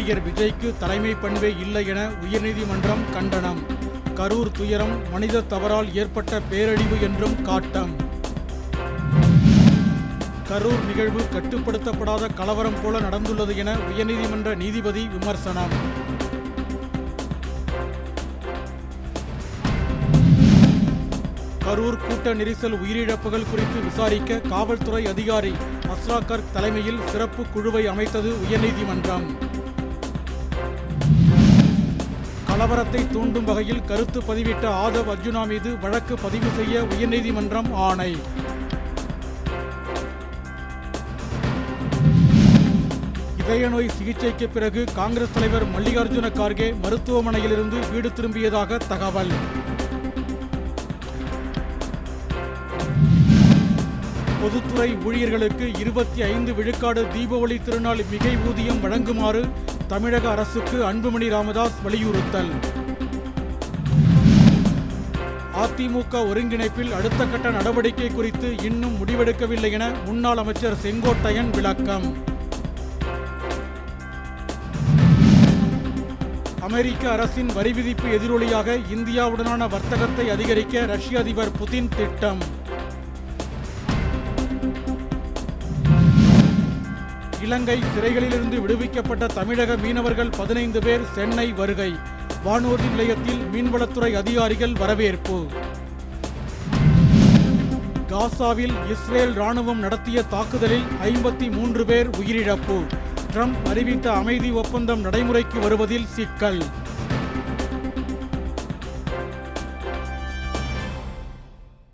நடிகர் விஜய்க்கு தலைமை பண்பே இல்லை என உயர்நீதிமன்றம் கண்டனம். கரூர் துயரம் மனித தவறால் ஏற்பட்ட பேரழிவு என்றும் காட்டம். கரூர் நிகழ்வு கட்டுப்படுத்தப்படாத கலவரம் போல நடந்துள்ளது என உயர்நீதிமன்ற நீதிபதி விமர்சனம். கரூர் கூட்ட நெரிசல் உயிரிழப்புகள் குறித்து விசாரிக்க காவல்துறை அதிகாரி அஸ்ராகர் தலைமையில் சிறப்பு குழுவை அமைத்தது உயர்நீதிமன்றம். கலவரத்தை தூண்டும் வகையில் கருத்து பதிவிட்ட ஆதவ் அர்ஜுனா மீது வழக்கு பதிவு செய்ய உயர்நீதிமன்றம் ஆணை. இதய நோய் சிகிச்சைக்கு பிறகு காங்கிரஸ் தலைவர் மல்லிகார்ஜுன கார்கே மருத்துவமனையிலிருந்து வீடு திரும்பியதாக தகவல். பொதுத்துறை ஊழியர்களுக்கு இருபத்தி ஐந்து விழுக்காடு தீபாவளி திருநாள் மிகை ஊதியம் வழங்குமாறு தமிழக அரசுக்கு அன்புமணி ராமதாஸ் வலியுறுத்தல். அதிமுக ஒருங்கிணைப்பில் அடுத்த கட்ட நடவடிக்கை குறித்து இன்னும் முடிவெடுக்கவில்லை என முன்னாள் அமைச்சர் செங்கோட்டையன் விளக்கம். அமெரிக்க அரசின் வரி விதிப்பு எதிரொலியாக இந்தியாவுடனான வர்த்தகத்தை அதிகரிக்க ரஷ்ய அதிபர் புதின் திட்டம். இலங்கை சிறைகளிலிருந்து விடுவிக்கப்பட்ட தமிழக மீனவர்கள் பதினைந்து பேர் சென்னை வருகை. வானூர்தி நிலையத்தில் மீன்வளத்துறை அதிகாரிகள் வரவேற்பு. காசாவில் இஸ்ரேல் ராணுவம் நடத்திய தாக்குதலில் ஐம்பத்தி மூன்று பேர் உயிரிழப்பு. ட்ரம்ப் அறிவித்த அமைதி ஒப்பந்தம் நடைமுறைக்கு வருவதில் சிக்கல்.